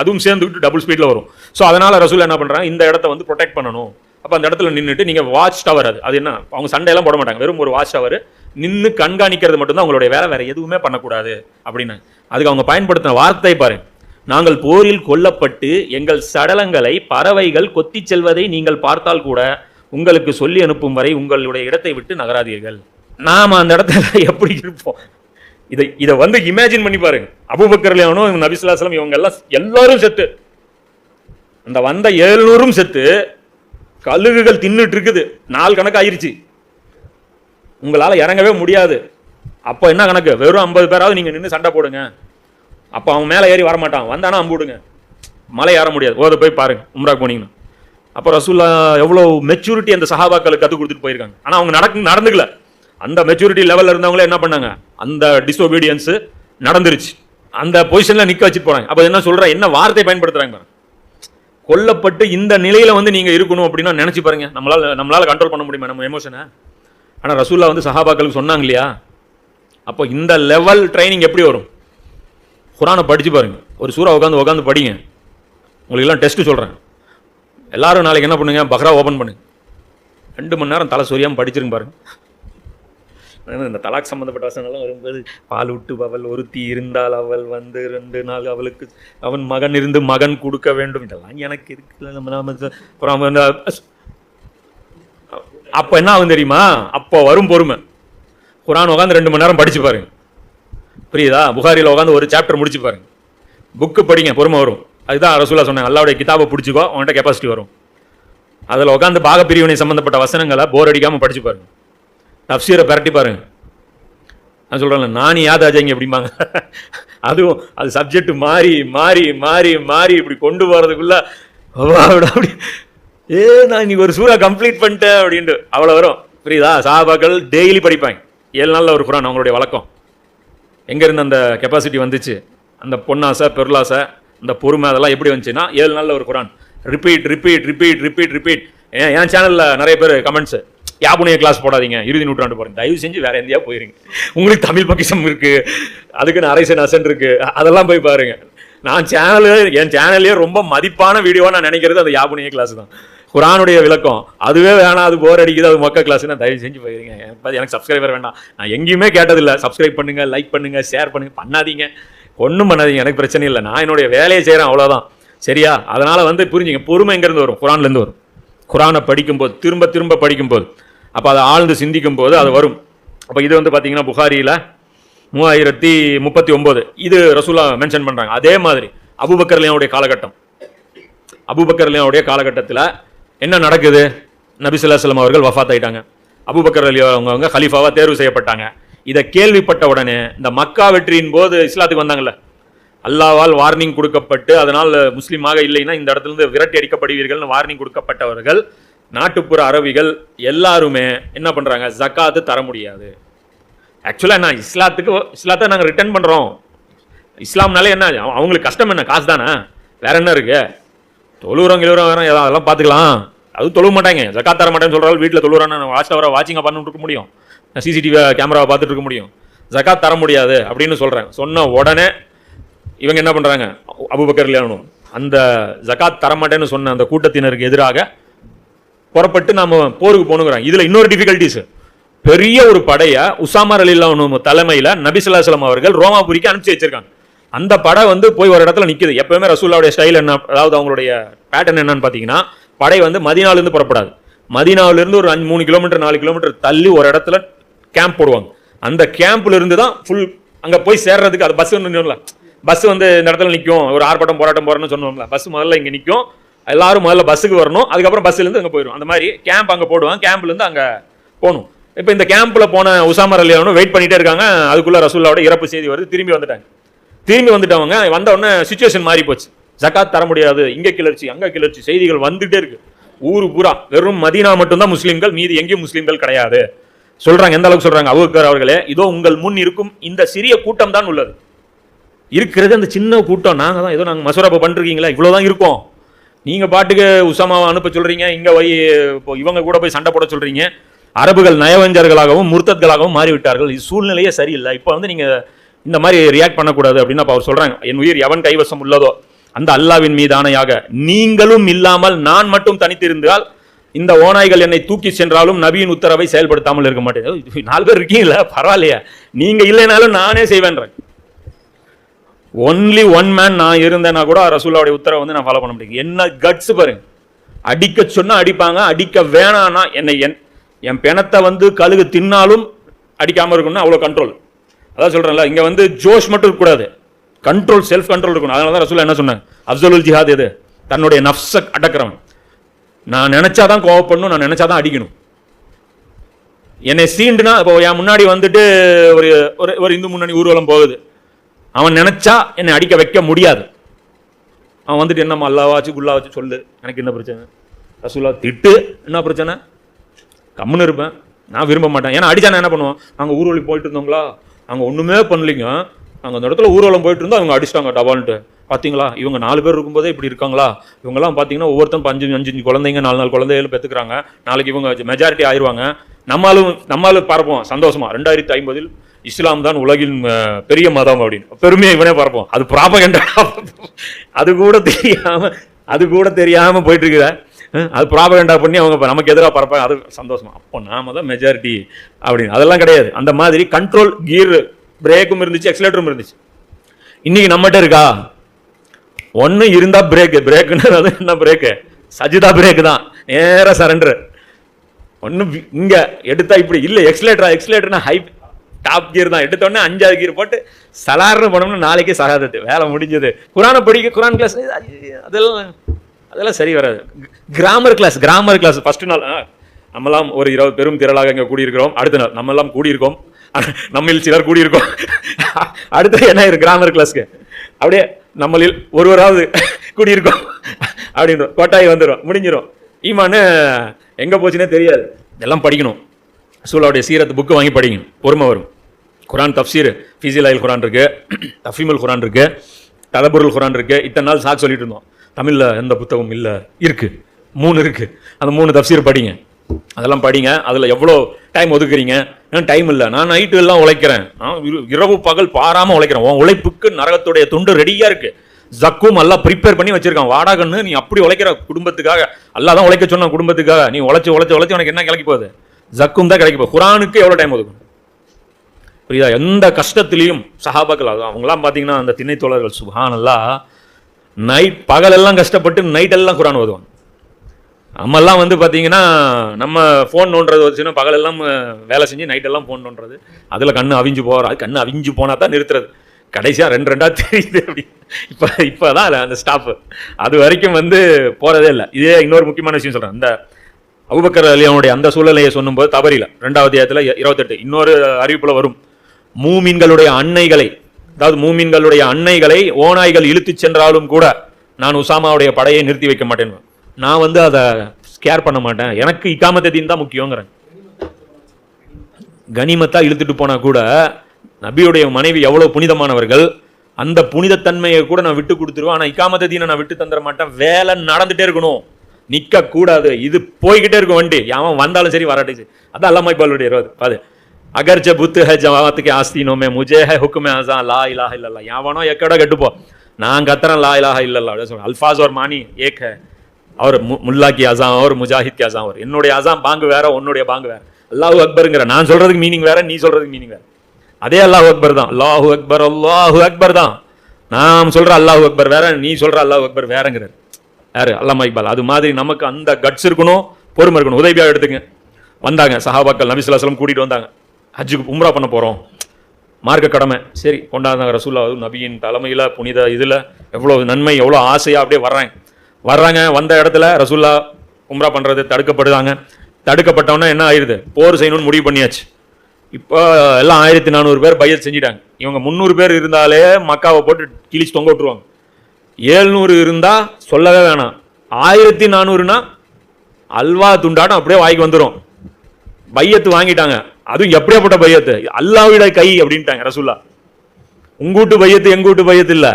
அதுவும் சேர்ந்துக்கிட்டு டபுள் ஸ்பீடில் வரும். ஸோ அதனால் ரசூல் என்ன பண்ணுறாங்க இந்த இடத்த வந்து ப்ரொடெக்ட் பண்ணணும். அப்போ அந்த இடத்துல நின்றுட்டு நீங்கள் வாட்ச் டவர் அது. அது என்ன? அவங்க சண்டையெல்லாம் போட மாட்டாங்க. வெறும் ஒரு வாட்ச் டவர் நின்று கண்காணிக்கிறது மட்டும்தான் அவங்களுடைய வேலை. வேறு எதுவுமே பண்ணக்கூடாது அப்படின்னு. அதுக்கு அவங்க பயன்படுத்தின வார்த்தை பாருங்க. நாங்கள் போரில் கொல்லப்பட்டு எங்கள் சடலங்களை பறவைகள் கொத்திச் செல்வதை நீங்கள் பார்த்தால் கூட உங்களுக்கு சொல்லி அனுப்பும் வரை உங்களுடைய இடத்தை விட்டு நகராதீர்கள். நாம் அந்த இடத்துல எப்படி இருப்போம்? இதை இதை வந்து இமேஜின் பண்ணி பாருங்க. அபுபக்கர்லையானும் நபிசுல்லாஸ்லம் இவங்க எல்லாம் எல்லாரும் செத்து. அந்த வந்த எழுநூறும் செத்து. கழுகுகள் தின்னுட்டு இருக்குது. நாள் கணக்கு ஆயிடுச்சு உங்களால் இறங்கவே முடியாது. அப்போ என்ன கணக்கு? வெறும் ஐம்பது பேராவது நீங்கள் நின்று சண்டை போடுங்க. அப்போ அவன் மேலே ஏறி வரமாட்டான். வந்தானா அம்புடுங்க. மலை ஏற முடியாது. ஓத போய் பாருங்க உம்ரா போனீங்கன்னா. அப்போ ரசூல்லா எவ்வளோ மெச்சூரிட்டி அந்த சஹாபாக்களுக்கு கற்றுக் கொடுத்துட்டு போயிருக்காங்க. ஆனால் அவங்க நடக்கு நடந்துக்கல. அந்த மெச்சூரிட்டி லெவலில் இருந்தவங்களே என்ன பண்ணாங்க? அந்த டிஸ்ஒபீடியன்ஸு நடந்துருச்சு. அந்த பொசிஷனில் நிற்க வச்சுட்டு போகிறாங்க அப்போ என்ன சொல்கிறேன் என்ன வார்த்தை பயன்படுத்துகிறாங்க பாருங்க. கொல்லப்பட்டு இந்த நிலையில் வந்து நீங்கள் இருக்கணும் அப்படின்னா நினச்சி பாருங்க. நம்மளால் நம்மளால் கண்ட்ரோல் பண்ண முடியுமா? நம்ம எமோஷனை ஆனால் ரசூல்லா வந்து சஹாபாக்களுக்கு சொன்னாங்க இல்லையா? அப்போ இந்த லெவல் ட்ரைனிங் எப்படி வரும்? குரானை படித்து பாருங்கள் ஒரு சூறா உட்காந்து உட்காந்து படிங்க. உங்களுக்கெல்லாம் டெஸ்ட்டு சொல்கிறேன் எல்லாரும் நாளைக்கு என்ன பண்ணுங்க? பக்ரா ஓப்பன் பண்ணுங்க. ரெண்டு மணி நேரம் தலை சொரியாமல் படிச்சிருங்க பாருங்க. இந்த தலாக் சம்மந்தப்பட்ட வசனங்கள்லாம் வரும்போது பால் விட்டு அவள் ஒருத்தி இருந்தால் அவள் வந்து ரெண்டு நாள் அவளுக்கு அவன் மகன் இருந்து மகன் கொடுக்க வேண்டும். இதெல்லாம் எனக்கு இருக்குல்ல நம்ம நாம அப்புறம் அப்போ என்ன ஆகும் தெரியுமா? அப்போ வரும் பொறுமை. குரான் உட்காந்து ரெண்டு மணி நேரம் படிச்சு பாருங்க. புரியுதா? புகாரியில் உட்காந்து ஒரு சாப்டர் முடிச்சு பாருங்க. புக்கு படிங்க பொறுமை வரும். அதுதான் ரசூலா சொன்னேன் அல்லாவுடைய கிதாபை பிடிச்சிக்கோ அவன்கிட்ட கெப்பாசிட்டி வரும். அதில் உட்காந்து பாகப்பிரிவினை சம்மந்தப்பட்ட வசனங்களை போர் அடிக்காமல் படிச்சு பாருங்க. தப்சீரை பிரட்டி பாருங்க. நான் சொல்கிறேன்ல நானி யாதாஜாங்க அப்படிம்பாங்க. அதுவும் அது சப்ஜெக்ட் மாறி மாறி மாறி மாறி இப்படி கொண்டு போகிறதுக்குள்ளே அப்படி. ஏ நான் இன்னைக்கு ஒரு சூறா கம்ப்ளீட் பண்ணிட்டேன் அப்படின்ட்டு அவ்வளோ வரும். புரியுதா? சாபாக்கள் டெய்லி படிப்பாங்க. ஏழு நாளில் ஒரு குரான் அவங்களுடைய வழக்கம். எங்கேருந்து அந்த கெப்பாசிட்டி வந்துச்சு? அந்த பொன்னாசை பெருளாசை அந்த பொறுமை அதெல்லாம் எப்படி வந்துச்சுன்னா ஏழு நாளில் ஒரு குரான். Repeat repeat repeat repeat repeat ஏன் என் சேனலில் நிறைய பேர் கமெண்ட்ஸு யாபுனைய கிளாஸ் போடாதீங்க. இறுதி நூற்றாண்டு போகிறேன் தயவு செஞ்சு வேற எந்தியா போயிருங்க. உங்களுக்கு தமிழ் பக்கிசம் இருக்கு. அதுக்குன்னு அரைசன் அசன் இருக்கு. அதெல்லாம் போய் பாருங்க. நான் சேனலு என் சேனல்லே ரொம்ப மதிப்பான வீடியோ நான் நினைக்கிறது அந்த யாபுனைய கிளாஸ் தான். குரானுடைய விளக்கம். அதுவே வேணாம் அது போர் அடிக்குது அது மொக்க கிளாஸ்னா தயவு செஞ்சு போயிருங்க. எனக்கு எனக்கு சப்ஸ்கிரைபர் வேண்டாம். நான் எங்கேயுமே கேட்டதில்லை. சப்ஸ்கிரைப் பண்ணுங்க லைக் பண்ணுங்க ஷேர் பண்ணுங்க பண்ணாதீங்க. ஒன்றும் பண்ணாதீங்க. எனக்கு பிரச்சனை இல்லை. நான் என்னுடைய வேலையை செய்கிறேன் அவ்வளோதான் சரியா? அதனால் வந்து புரிஞ்சுங்க. பொறுமை எங்கேருந்து வரும்? குரான்லேருந்து வரும். குரானை படிக்கும்போது திரும்ப திரும்ப படிக்கும்போது. அப்போ அதை ஆழ்ந்து சிந்திக்கும் போது அது வரும். அப்போ இது வந்து பார்த்தீங்கன்னா புகாரியில் மூவாயிரத்தி முப்பத்தி ஒம்பது இது ரசூலா மென்ஷன் பண்ணுறாங்க அதே மாதிரி அபுபக்கர்லியாவுடைய காலகட்டம். அபுபக்கர்லியாவுடைய காலகட்டத்தில் என்ன நடக்குது? நபிசுல்லாஸ்லம் அவர்கள் வஃபாத் ஆயிட்டாங்க அபுபக்கர் அலி அவங்கவுங்க ஹலீஃபாவாக தேர்வு செய்யப்பட்டாங்க. இதை கேள்விப்பட்ட உடனே இந்த மக்கா வெற்றியின் போது இஸ்லாத்துக்கு வந்தாங்கல்ல. அல்லாவால் வார்னிங் கொடுக்கப்பட்டு அதனால் முஸ்லீமாக இல்லைன்னா இந்த இடத்துல இருந்து விரட்டி அடிக்கப்படுவீர்கள்னு வார்னிங் கொடுக்கப்பட்டவர்கள் நாட்டுப்புற அரபிகள் எல்லாருமே என்ன பண்ணுறாங்க ஜக்காத்து தர முடியாது. ஆக்சுவலாக என்ன இஸ்லாத்துக்கு இஸ்லாத்தை நாங்கள் ரிட்டர்ன் பண்ணுறோம் இஸ்லாம்னாலே என்ன அவங்களுக்கு கஷ்டம் என்ன? காசு தானே வேற என்ன இருக்கு? தொழுவுறோம் கிழவுரம் வேறு ஏதாவது அதெல்லாம் பார்த்துக்கலாம் அது தொழுவ மாட்டாங்க. ஜக்காத் தர மாட்டேன்னு சொல்கிறாங்க வீட்டில் தொழுவுறான்னு வாட்ச் அவரை வாட்சிங்காக பண்ணிட்டு இருக்க முடியும். சிசிடிவி கேமராவை பார்த்துட்டு இருக்க முடியும். ஜக்காத் தர முடியாது அப்படின்னு சொல்கிறேன் சொன்ன உடனே இவங்க என்ன பண்ணுறாங்க அபுபக்கர் இல்லையானும் அந்த ஜக்காத் தர மாட்டேன்னு சொன்ன அந்த கூட்டத்தினருக்கு எதிராக புறப்பட்டு நாம் போருக்கு போகணுங்கிறாங்க இதில் இன்னொரு டிஃபிகல்ட்டிஸ் பெரிய ஒரு படையை உசாமர் அலில்லானு தலைமையில் நபிசுல்லாஸ்லாம் அவர்கள் ரோமாபுரிக்கு அனுப்பிச்சு வச்சிருக்காங்க. அந்த படை வந்து போய் ஒரு இடத்துல நிற்குது எப்பவுமே ரசூல்லாவுடைய ஸ்டைல் என்ன? அதாவது அவங்களுடைய பேட்டர்ன் என்னன்னு பார்த்தீங்கன்னா படை வந்து மதினாலேருந்து புறப்படாது. மதினாவிலேருந்து ஒரு அஞ்சு மூணு கிலோமீட்டர் நாலு கிலோமீட்டர் தள்ளி ஒரு இடத்துல கேம்ப் போடுவாங்க. அந்த கேம்ப்ல இருந்து தான் ஃபுல் அங்கே போய் சேர்றதுக்கு அது பஸ் ஒன்று பஸ் வந்து இந்த இடத்துல நிற்கும் ஒரு ஆர்ப்பாட்டம் போராட்டம் போறேன்னு சொன்னோம்ல. பஸ் முதல்ல இங்கே நிற்கும் எல்லாரும் முதல்ல பஸ்ஸுக்கு வரணும். அதுக்கப்புறம் பஸ்ஸுலேருந்து இருந்து போயிடும் அந்த மாதிரி கேம்ப் அங்கே போடுவாங்க. கேம்ப்லேருந்து அங்கே போகணும். இப்போ இந்த கேம்பில் போன உசாமர் அலியானும் வெயிட் பண்ணிகிட்டே இருக்காங்க. அதுக்குள்ளே ரசூல்லாவோட இறப்பு செய்தி வருது. திரும்பி வந்துட்டாங்க. திரும்பி வந்துட்டவங்க வந்த உடனே சுச்சுவேஷன் மாறி போச்சு. ஜக்காத் தர முடியாது. இங்கே கிளர்ச்சி அங்கே கிளர்ச்சி. செய்திகள் வந்துகிட்டே இருக்கு. ஊர் பூரா வெறும் மதீனா மட்டும்தான் முஸ்லீம்கள் மீதி எங்கேயும் முஸ்லீம்கள் கிடையாது. சொல்கிறாங்க எந்த அளவுக்கு சொல்கிறாங்க அவுக்கர் அவர்களே இதோ உங்கள் முன் இருக்கும் இந்த சிறிய கூட்டம் தான் உள்ளது. இருக்கிறது அந்த சின்ன கூட்டம். நாங்கள் தான் ஏதோ நாங்கள் மசூரப்பை பண்ணிருக்கீங்களா இவ்வளோதான் இருக்கோம். நீங்கள் பாட்டுக்கு உசாமாவை அனுப்ப சொல்கிறீங்க இங்கே போய் இப்போ இவங்க கூட போய் சண்டை போட சொல்கிறீங்க அரபுகள் நயவஞ்சர்களாகவும் முர்த்தத்களாகவும் மாறிவிட்டார்கள். இது சூழ்நிலையே சரியில்லை. இப்போ வந்து நீங்கள் இந்த மாதிரி ரியாக்ட் பண்ணக்கூடாது அப்படின்னு அப்ப அவர் சொல்கிறாங்க என் உயிர் எவன் கைவசம் உள்ளதோ அந்த அல்லாவின் மீதானையாக நீங்களும் இல்லாமல் நான் மட்டும் தனித்திருந்தால் இந்த ஓநாய்கள் என்னை தூக்கி சென்றாலும் நபியின் உத்தரவை செயல்படுத்தாமல் இருக்க மாட்டேன். நாலு பேர் இருக்கீங்களா பரவாயில்லையா. நீங்கள் இல்லைனாலும் நானே செய்வேன்றேன். ஒன்லி ஒன் மேன் நான் இருந்தேன்னா கூட ரசூல்லாவுடைய உத்தரவை வந்து நான் ஃபாலோ பண்ண முடியும். என்ன கட்ஸ் பாருங்க. அடிக்க சொன்னால் அடிப்பாங்க அடிக்க வேணான்னா என்னை என் என் பிணத்தை வந்து கழுகு தின்னாலும் அடிக்காமல் இருக்கணும்னா அவ்வளோ கண்ட்ரோல் அதான் சொல்கிறேன்ல இங்கே வந்து ஜோஷ் மட்டும் இருக்கக்கூடாது கண்ட்ரோல் செல்ஃப் கண்ட்ரோல் இருக்கணும். அதனால தான் ரசூலா என்ன சொன்னாங்க? அப்சலுல் ஜிஹாத் எது? தன்னுடைய நஃப்ஸை அடக்கிறவன். நான் நினைச்சாதான் கோவப்படணும் நான் நினைச்சாதான் அடிக்கணும். என்னை சீண்டுனா இப்போ என் முன்னாடி வந்துட்டு ஒரு ஒரு ஒரு இந்து முன்னணி ஊர்வலம் போகுது. அவன் நினைச்சா என்னை அடிக்க வைக்க முடியாது. அவன் வந்துட்டு என்னம்மா அல்லாவாச்சு குல்லாவாச்சு சொல்லு. எனக்கு என்ன பிரச்சனை? ரசூலா திட்டு. என்ன பிரச்சனை? கம்முன்னு இருப்பேன். நான் விரும்ப மாட்டேன். ஏன்னா அடிச்சா நான் என்ன பண்ணுவோம் அங்கே ஊர்வலி போயிட்டு இருந்தோங்களா? அங்கே ஒன்றுமே பண்ணலிங்க. அங்கே அந்த இடத்துல ஊர்வலம் போயிட்டு இருந்தோம். அவங்க அடிச்சிட்டாங்க டபால்ன்ட்டு. பார்த்தீங்களா இவங்க நாலு பேர் இருக்கும்போதே இப்படி இருக்காங்களா? இவங்கெல்லாம் பார்த்தீங்கன்னா ஒவ்வொருத்தரும் அஞ்சு அஞ்சு அஞ்சு குழந்தைங்க நாலு நாலு குழந்தைகள் பெற்றுக்கிறாங்க நாளைக்கு இவங்க மெஜாரிட்டி ஆயிடுவாங்க நம்மளும் நம்மளும் பரப்போம் சந்தோஷமா. ரெண்டாயிரத்தி ஐம்பதில் இஸ்லாம் தான் உலகின் பெரிய மதம் அப்படின்னு. பெருமையை இவனே பார்ப்போம் அது ப்ராபகண்டா அது கூட தெரியாம அது கூட தெரியாம போயிட்டு இருக்குதா அது ப்ராபகண்டா பண்ணி அவங்க நமக்கு எதிராக பரப்பாங்க. அது சந்தோஷமா. அப்போ நாம தான் மெஜாரிட்டி அப்படின்னு. அதெல்லாம் கிடையாது. அந்த மாதிரி கண்ட்ரோல் கியர் பிரேக்கும் இருந்துச்சு எக்ஸலேட்டரும் இருந்துச்சு. இன்னைக்கு நம்மகிட்ட இருக்கா? ஒன்று இருந்தா பிரேக்கு பிரேக்குன்னு அது என்ன பிரேக்கு சஜிதா பிரேக்கு தான். நேராக சரண்டர் ஒன்றும் இங்கே எடுத்தா இப்படி. இல்லை எக்ஸலேட்டரா எக்ஸலேட்டர்னா ஹை டாப் கியர் தான். எடுத்தோடனே அஞ்சாவது கியர் போட்டு சலார்னு போனோம்னா நாளைக்கே சகாதத்து வேலை முடிஞ்சது. குரானை படிக்க குரான் கிளாஸ் அதெல்லாம் அதெல்லாம் சரி வராது. Grammar class grammar class first நாள் நம்மலாம் ஒரு இருபது பெரும் திரளாக இங்கே கூடியிருக்கிறோம். அடுத்த நாள் நம்மெல்லாம் கூடியிருக்கோம். நம்மில் சிலர் கூடியிருக்கோம். அடுத்து என்ன இருக்கு கிராமர் கிளாஸ்க்கு அப்படியே நம்மளில் ஒருவராவது கூடியிருக்கோம். அப்படின்றோம். கோட்டாய் வந்துடும் முடிஞ்சிடும் ஈமானு எங்கே போச்சுன்னே தெரியாது. எல்லாம் படிக்கணும். சூழாவுடைய சீரத்து புக்கு வாங்கி படிக்கணும். பொறுமை வரும். குரான் தப்சீர் ஃபிசிலாயில் குரான் இருக்கு தஃபீமுல் குரான் இருக்கு தலபுருள் குரான் இருக்கு இத்தனை நாள் சாக்கு சொல்லிட்டு இருந்தோம். தமிழில் எந்த புத்தகம் இல்லை. இருக்கு. மூணு இருக்கு. அந்த மூணு தப்சீர் படிங்க. அதெல்லாம் படிங்க. அதில் எவ்வளோ டைம் ஒதுக்குறீங்க? டைம் இல்லை? நான் நைட்டு எல்லாம் உழைக்கிறேன். நான் இரவு பகல் பாராமல் உழைக்கிறேன். உன் உழைப்புக்கு நரகத்துடைய துண்டு ரெடியாக இருக்கு. ஜக்கும் எல்லாம் ப்ரிப்பேர் பண்ணி வச்சிருக்கான். வாடகன்னு நீ அப்படி உழைக்கிற குடும்பத்துக்காக அல்லாதான் உழைக்க சொன்ன குடும்பத்துக்காக நீ உழைச்சு உழைச்சு உழைச்சு உனக்கு என்ன கிடைக்க போகுது? ஜக்கும் தான் கிடைக்க போகுது. குரானுக்கு எவ்வளோ டைம் ஒதுக்கும் புரியுதா? எந்த கஷ்டத்துலேயும் சஹாபாக்கள் ஆகும் அவங்களாம் பார்த்தீங்கன்னா அந்த திண்ணை தோழர்கள் நைட் பகலெல்லாம் கஷ்டப்பட்டு நைட்டெல்லாம் குரான் ஓதுவாங்க. நம்மெல்லாம் வந்து பார்த்தீங்கன்னா நம்ம ஃபோன் நோண்டுறது வச்சுன்னா பகலெல்லாம் வேலை செஞ்சு நைட்டெல்லாம் ஃபோன் நோண்டுறது. அதில் கண் அவிஞ்சு போகிற அது அவிஞ்சு போனால் தான் நிறுத்துறது. கடைசியாக ரெண்டு ரெண்டாக தெரியுது அப்படி. இப்போ இப்போ தான் அந்த ஸ்டாஃப் அது வரைக்கும் வந்து போகிறதே இல்லை. இதே இன்னொரு முக்கியமான விஷயம் சொல்கிறேன் இந்த அபுபக்கர் அலியாவுடைய அந்த சூழ்நிலையை சொல்லும்போது தவறில. ரெண்டாவது அத்தியாயத்துல இருபத்தெட்டு. இன்னொரு அறிவிப்பில் வரும். மூமின்களுடைய அன்னைகளை அதாவது மூமின்களுடைய அன்னைகளை ஓநாய்கள் இழுத்துச் சென்றாலும் கூட நான் உசாமாவுடைய படையை நிறுத்தி வைக்க மாட்டேன். நான் வந்து அதை கேர் பண்ண மாட்டேன். எனக்கு இக்காமத்ததீன் தான் முக்கியங்கிறேன். கனிமத்தா இழுத்துட்டு போனால் கூட நபியுடைய மனைவி எவ்வளோ புனிதமானவர்கள் அந்த புனிதத்தன்மையை கூட நான் விட்டு கொடுத்துருவேன். ஆனால் இக்காமத்த தீனை நான் விட்டு தந்துட மாட்டேன். வேலை நடந்துகிட்டே இருக்கணும். நிற்கக்கூடாது இது போய்கிட்டே இருக்கும் வண்டி. யாவன் வந்தாலும் சரி வராட்டும் சரி. அதான் அல்லாமா இப்பாலுடைய இருபது பாது அகர் ஜ புத்து ஹை ஜவாத்துக்கு ஆஸ்தீனோமே முஜே ஹை ஹுக்குமே ஆசா லா இலாஹ இல்லல்லா யாவனோ எக்கட கெட்டுப்போ நான் கத்துறேன் லா இலாஹ இல்லல்லா அப்படின்னு அல்ஃபாஸ் ஒரு மானி ஏக் ஹை அவர் மு- அசாம் அவர் முஜாஹித் அசாம் அவர் என்னுடைய அசாம் பாங்கு வேற உன்னுடைய பாங்கு வேற அல்லாஹு அக்பருங்கிற நான் சொல்றதுக்கு மீனிங் வேற நீ சொல்றதுக்கு மீனிங் வேற அதே அல்லாஹு அக்பர் தான் அல்லாஹூ அக்பர் அல்லாஹூ அக்பர் தான் நாம் சொல்ற அல்லாஹு அக்பர் வேற நீ சொல்ற அல்லாஹூ அக்பர் வேறங்கிறார் யாரு அல்லாமா இக்பால் அது மாதிரி நமக்கு அந்த கட்ஸ் இருக்கணும் பொறுமை இருக்கணும் உதவியாக எடுத்துங்க। வந்தாங்க சஹாபாக்கள் நபி ஸல்லல்லாஹு கூட்டிட்டு வந்தாங்க। ஹஜ்ஜுக்கு உம்ரா பண்ண போகிறோம் மார்க்க கடமை. சரி கொண்டாந்தாங்க ரசூல்லா அதுவும் நபியின் தலைமையில் புனித இதில். எவ்வளோ நன்மை எவ்வளோ ஆசையாக அப்படியே வர்றேன் வர்றாங்க வந்த இடத்துல ரசூல்லா உம்ரா பண்ணுறது தடுக்கப்படுதாங்க தடுக்கப்பட்டவொன்னே என்ன ஆயிடுது போர் செய்யணும்னு முடிவு பண்ணியாச்சு. இப்போ எல்லாம் ஆயிரத்தி நானூறு பேர் பையத் செஞ்சிட்டாங்க. இவங்க முந்நூறு பேர் இருந்தாலே மக்காவை போட்டு கிழிச்சு தொங்க விட்டுருவாங்க. ஏழ்நூறு இருந்தால் சொல்லவே வேணாம். ஆயிரத்தி நானூறுனா அல்வா துண்டாட்டம் அப்படியே வாய்க்கு வந்துடும் பையத்து வாங்கிட்டாங்க. அதுவும் எப்படியாப்பட்ட பையத்து அல்லாவிட கை அப்படின்ட்டாங்க ரசூல்லா உங்கூட்டு பையத்து எங்கூட்டு பையத்து இல்லை.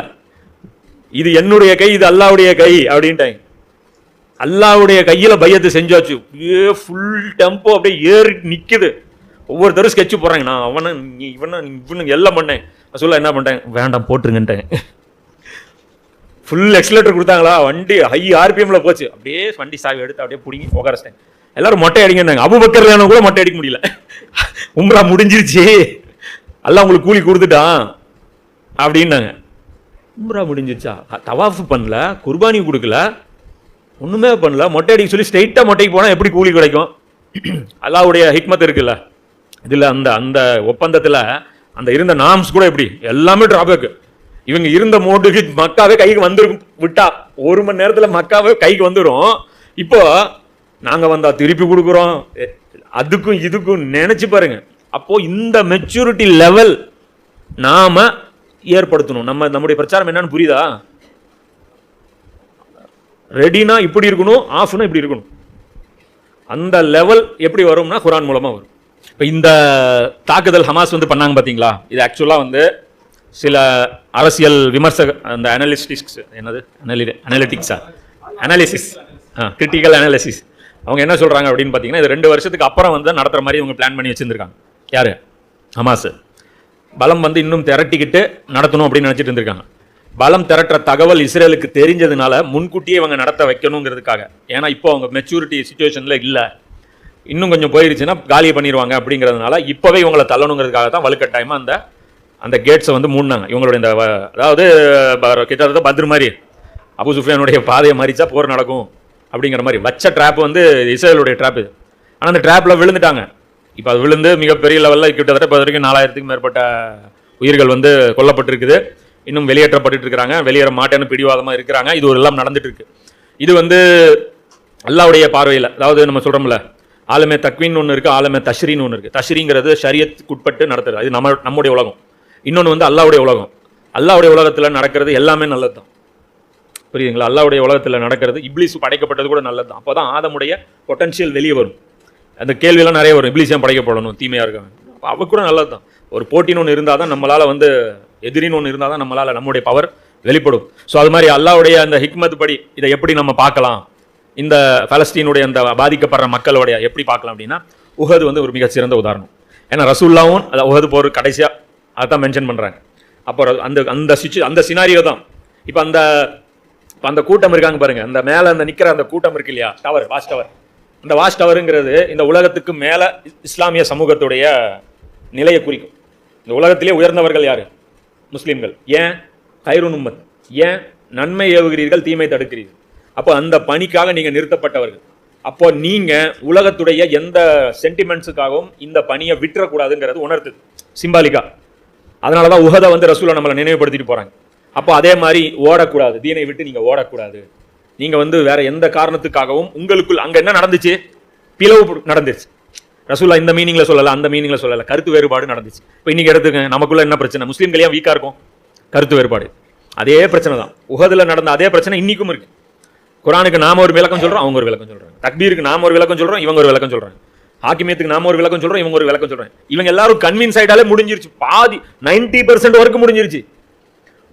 இது என்னுடைய கை இது அல்லாவுடைய கை அப்படின்ட்டாங்க. அல்லாவுடைய கையில் பையத்து செஞ்சாச்சு. ஏ ஃபுல் டெம்போ அப்படியே ஏறி நிற்குது ஒவ்வொருத்தரும் ஸ்கெட்ச் போகிறாங்க நான் அவனை நீ இவனை நீ எல்லாம் பண்ணேன். ரசூல்லா என்ன பண்ணிட்டேன் வேண்டாம் போட்டுருங்கன்ட்டேன் ஃபுல் எக்ஸலேட்டர் கொடுத்தாங்களா? வண்டி ஹை ஆர்பிஎம்ல போச்சு. அப்படியே வண்டி சாவி எடுத்து அப்படியே பிடிங்கி உட்காரச்சிட்டேன் எல்லாரும் மொட்டை அடிங்கன்னாங்க. அபுபக்கர் கூட மொட்டை அடிக்க முடியல. உம்ரா முடிஞ்சிருச்சு. எல்லாம் உங்களுக்கு கூலி கொடுத்துட்டான். அப்படின்னாங்க. உம்ரா முடிஞ்சிருச்சா? தவாஃப் பண்ணல குர்பானி கொடுக்கல. ஒன்றுமே பண்ணல. மொட்டை அடிக்க சொல்லி ஸ்ட்ரெயிட்டாக மொட்டைக்கு போனால் எப்படி கூலி கிடைக்கும்? அல்லாவுடைய ஹிக்மத் இருக்குல்ல. இதில் அந்த அந்த ஒப்பந்தத்தில் அந்த இருந்த நாம்ஸ் கூட எப்படி? எல்லாமே ட்ராபேக்கு இவங்க இருந்த மோட்டுக்கு மக்காவே கைக்கு வந்துடும் விட்டா. ஒரு மணி நேரத்தில் மக்காவே கைக்கு வந்துடும் இப்போ நாங்கள் வந்தால் திருப்பி கொடுக்குறோம். அதுக்கும் இதுக்கும் நினச்சி பாருங்க. அப்போது இந்த மெச்சூரிட்டி லெவல் நாம் ஏற்படுத்தணும். நம்ம நம்முடைய பிரச்சாரம் என்னன்னு புரியுதா? ரெடினா இப்படி இருக்கணும் ஆஃப்னா இப்படி இருக்கணும். அந்த லெவல் எப்படி வரும்னா குரான் மூலமாக வரும். இப்போ இந்த தாக்குதல் ஹமாஸ் வந்து பண்ணாங்க பார்த்தீங்களா இது ஆக்சுவலாக வந்து சில அரசியல் விமர்சக அந்த அனலிஸ்டிக்ஸ் என்னது? அனலி அனலிட்டிக்ஸா அனாலிசிஸ் ஆ கிரிட்டிக்கல் அனாலிசிஸ் அவங்க என்ன சொல்கிறாங்க அப்படின்னு பார்த்தீங்கன்னா இது ரெண்டு வருஷத்துக்கு அப்புறம் வந்து நடத்துற மாதிரி இவங்க பிளான் பண்ணி வச்சுருந்துருக்காங்க. யார்? ஹமாஸ். பலம் வந்து இன்னும் திரட்டிக்கிட்டு நடத்தணும் அப்படின்னு நினச்சிட்டு இருந்திருக்காங்க. பலம் திரட்டுற தகவல் இஸ்ரேலுக்கு தெரிஞ்சதுனால முன்கூட்டியே இவங்க நடத்த வைக்கணுங்கிறதுக்காக. ஏன்னா இப்போ அவங்க மெச்சூரிட்டி சுச்சுவேஷனில் இல்லை. இன்னும் கொஞ்சம் போயிருச்சுன்னா காலி பண்ணிடுவாங்க அப்படிங்கிறதுனால இப்போவே இவங்களை தள்ளணுங்கிறதுக்காக தான் வலுக்கட்டாயமாக அந்த அந்த கேட்ஸை வந்து மூடினாங்க. இவங்களுடைய இந்த அதாவது கிட்டத்தட்ட பத்ரு மாதிரி. அபு சுஃபியானுடைய பாதையை மறிச்சா போர் நடக்கும். அப்படிங்கிற மாதிரி வச்ச ட்ராப் வந்து இஸ்ரேலுடைய ட்ராப் இது. ஆனால் அந்த ட்ராப்பில் விழுந்துட்டாங்க. இப்போ அது விழுந்து மிகப்பெரிய லெவலில் கிட்டத்தட்ட இப்போ வரைக்கும் நாலாயிரத்துக்கும் மேற்பட்ட உயிர்கள் வந்து கொல்லப்பட்டிருக்குது. இன்னும் வெளியேற்றப்பட்டு இருக்கிறாங்க. வெளியேற மாட்டேன்னு பிடிவாதமாக இருக்கிறாங்க. இது ஒரு எல்லாம் நடந்துட்டு இருக்கு. இது வந்து அல்லாவுடைய பார்வையில். அதாவது நம்ம சொல்கிறோம்ல ஆலமே தக்வின்னு ஒன்று இருக்குது ஆலமே தஷ்ரின்னு ஒன்று இருக்குது தஷ்ரிங்கிறது ஷரியத்துக்கு உட்பட்டு நடத்துறது. அது நம்ம நம்முடைய உலகம். இன்னொன்று வந்து அல்லாவுடைய உலகம். அல்லாவுடைய உலகத்தில் நடக்கிறது எல்லாமே நல்லது தான் புரியுதுங்களா? அல்லாவுடைய உலகத்தில் நடக்கிறது இப்ளீஸ் படைக்கப்பட்டது கூட நல்லது அப்போ தான் ஆதமுடைய பொட்டன்ஷியல் வெளியே வரும். அந்த கேள்வியெல்லாம் நிறைய வரும். இப்ளீஸ் ஏன் படைக்கப்படணும்? தீமையாக இருக்காங்க. அப்ப அவ கூட நல்லது தான் ஒரு போட்டின்னு ஒன்று இருந்தால் தான் நம்மளால் வந்து எதிரின்னு ஒன்று இருந்தால் தான் நம்மளால் நம்முடைய பவர் வெளிப்படும். ஸோ அது மாதிரி அல்லாவுடைய அந்த ஹிக்மத் படி இதை எப்படி நம்ம பார்க்கலாம்? இந்த பலஸ்தீனுடைய அந்த பாதிக்கப்படுற மக்களுடைய எப்படி பார்க்கலாம் அப்படின்னா உஹது வந்து ஒரு மிகச்சிறந்த உதாரணம். ஏன்னா ரசூல்லாவும் அதை உஹது போர் கடைசியாக அதான் மென்ஷன் பண்ணுறாங்க அப்போ அந்த அந்த சுச்சு அந்த சினாரியோ தான். இப்போ அந்த அந்த கூட்டம் இருக்காங்க பாருங்க. அந்த மேலே அந்த நிற்கிற அந்த கூட்டம் இருக்கு இல்லையா? டவர் வாஷ் டவர் இந்த வாஷ் டவருங்கிறது இந்த உலகத்துக்கு மேலே இஸ்லாமிய சமூகத்துடைய நிலையை குறிக்கும். இந்த உலகத்திலே உயர்ந்தவர்கள் யாரு? முஸ்லீம்கள். ஏன்? கைருன் உம்மத். ஏன்? நன்மை ஏவுகிறீர்கள் தீமை தடுக்கிறீர்கள். அப்போ அந்த பணிக்காக நீங்கள் நிறுத்தப்பட்டவர்கள். அப்போ நீங்கள் உலகத்துடைய எந்த சென்டிமெண்ட்ஸுக்காகவும் இந்த பணியை விட்டுறக்கூடாதுங்கிறது உணர்த்துது. சிம்பாலிக்கா அதனால தான் உகதை வந்து ரசூலை நம்மளை நினைவுபடுத்திட்டு போகிறாங்க அப்போ அதே மாதிரி ஓடக்கூடாது. தீனை விட்டு நீங்கள் ஓடக்கூடாது. நீங்கள் வந்து வேற எந்த காரணத்துக்காகவும் உங்களுக்குள் அங்கே என்ன நடந்துச்சு? பிளவு நடந்துச்சு ரசூலா இந்த மீனிங்ல சொல்லலை அந்த மீனிங்ல சொல்லலை. கருத்து வேறுபாடு நடந்துச்சு. இப்போ இன்னைக்கு எடுத்துங்க நமக்குள்ள என்ன பிரச்சனை? முஸ்லீம்கள் ஏன் இருக்கும்? கருத்து வேறுபாடு. அதே பிரச்சனை தான். உகதில் நடந்த அதே பிரச்சனை இன்னைக்கும் இருக்கு. குரானுக்கு நாம ஒரு விளக்கம் சொல்கிறோம் அவங்க ஒரு விளக்கம் சொல்கிறாங்க தக்பீருக்கு நாம ஒரு விளக்கம் சொல்கிறோம் இவங்க ஒரு விளக்கம் சொல்கிறாங்க ஹாக்கிமியத்துக்கு நாம ஒரு விளக்கம் சொல்கிறோம் இவங்க ஒரு விளக்கம் சொல்கிறாங்க இவங்க எல்லாரும் கன்வின்ஸ் ஆகிட்டாலே முடிஞ்சிருச்சு. பாதி 90% பர்சன்ட் வரைக்கும் முடிஞ்சிருச்சு.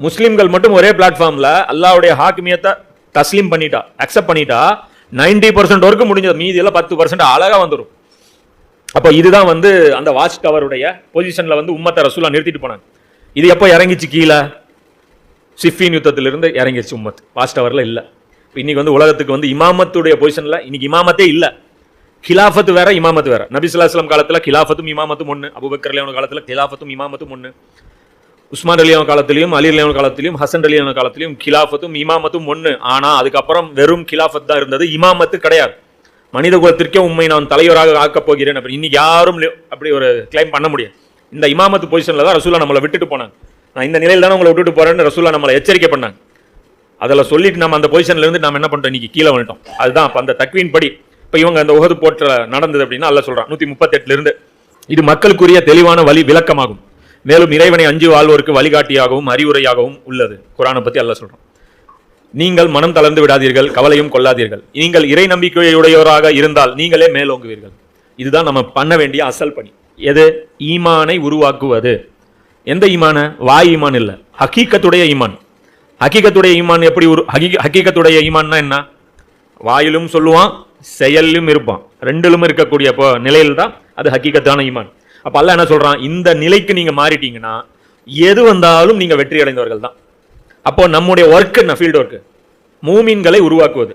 முஸ்லீம்கள் மட்டும் ஒரே பிளாட்ஃபார்ம்ல அல்லாவுடைய ஹாக்கிமியத்தை தஸ்லீம் பண்ணிட்டா அக்செப்ட் பண்ணிட்டா 90% பர்சன்ட் வரைக்கும் முடிஞ்சது. மீதி எல்லாம் பத்து பர்சன்ட் அழகாக வந்துடும் அப்போ இதுதான் வந்து அந்த வாட்ச் டவருடைய பொசிஷன்ல வந்து உம்மத்தை ரசூலா நிறுத்திட்டு போனாங்க. இது எப்போ இறங்கிச்சு கீழே? சிஃபின் யுத்தத்திலிருந்து இறங்கிச்சு உம்மத். வாட்ச் டவர்ல இல்லை. இப்போ இன்னைக்கு வந்து உலகத்துக்கு வந்து இமாமத்துடைய பொசிஷனில் இன்னைக்கு இமாமத்தே இல்லை. கிலாஃபத்து வேற இமாமத்து வேற. நபி ஸல்லல்லாஹு காலத்துல கிலாஃபத்தும் இமாமத்தும் ஒன்று அபூபக்கர் காலத்தில் கிலாஃபத்தும் இமாமத்தும் ஒன்று உஸ்மான் அலியான காலத்திலையும் அலி அலியான காலத்திலையும் ஹசன் அலியான காலத்திலையும் கிலாஃபத்தும் இமாமத்தும் ஒன்று ஆனால் அதுக்கப்புறம் வெறும் கிலாஃபத் தான் இருந்தது. இமாமத்து கிடையாது. மனித குலத்திற்கே உண்மை நான் தலைவராக ஆக்கப் போகிறேன் அப்படி இன்னைக்கு யாரும் அப்படி ஒரு கிளைம் பண்ண முடியாது. இந்த இமாமத்து பொசிஷனில் தான் ரசூலா நம்மளை விட்டுட்டு போனாங்க. நான் இந்த நிலையில் தானே உங்களை விட்டுட்டு போகிறேன்னு ரசூலா நம்மளை எச்சரிக்கை பண்ணாங்க. அதில் சொல்லிட்டு நம்ம அந்த பொசிஷன்லேருந்து நம்ம என்ன பண்ணுறோம் இன்னைக்கு கீழே வந்துட்டோம். அதுதான் அப்போ அந்த தக்வீன் படி. இப்போ இவங்க அந்த உகது போட்டில் நடந்தது அப்படின்னா அல்ல சொல்கிறான் நூற்றி முப்பத்தெட்டுலேருந்து இது மக்களுக்குரிய தெளிவான வழி விளக்கமாகும். மேலும் இறைவனை அஞ்சு வாழ்வோருக்கு வழிகாட்டியாகவும் அறிவுரையாகவும் உள்ளது. குரானை பத்தி அல்ல சொல்கிறோம் நீங்கள் மனம் தளர்ந்து விடாதீர்கள் கவலையும் கொள்ளாதீர்கள். நீங்கள் இறை நம்பிக்கையுடையவராக இருந்தால் நீங்களே மேலோங்குவீர்கள். இதுதான் நம்ம பண்ண வேண்டிய அசல் பணி. எது? ஈமானை உருவாக்குவது. எந்த ஈமான? வாய் ஈமான் இல்லை. ஹக்கீக்கத்துடைய ஈமான். ஹக்கீக்கத்துடைய ஈமான் எப்படி உரு ஹகீ- ஹக்கீக்கத்துடைய ஈமான்னா என்ன? வாயிலும் சொல்லுவான் செயலிலும் இருப்பான். ரெண்டிலும் இருக்கக்கூடிய நிலையில் தான் அது ஹக்கீக்கத்தான ஈமான். அப்ப அல்ல என்ன சொல்றான்? இந்த நிலைக்கு நீங்க மாறிட்டீங்கன்னா எது வந்தாலும் நீங்க வெற்றி அடைந்தவர்கள் தான் அப்போ நம்முடைய ஒர்க் என்ன? ஃபீல்டு ஒர்க் மூமின்களை உருவாக்குவது.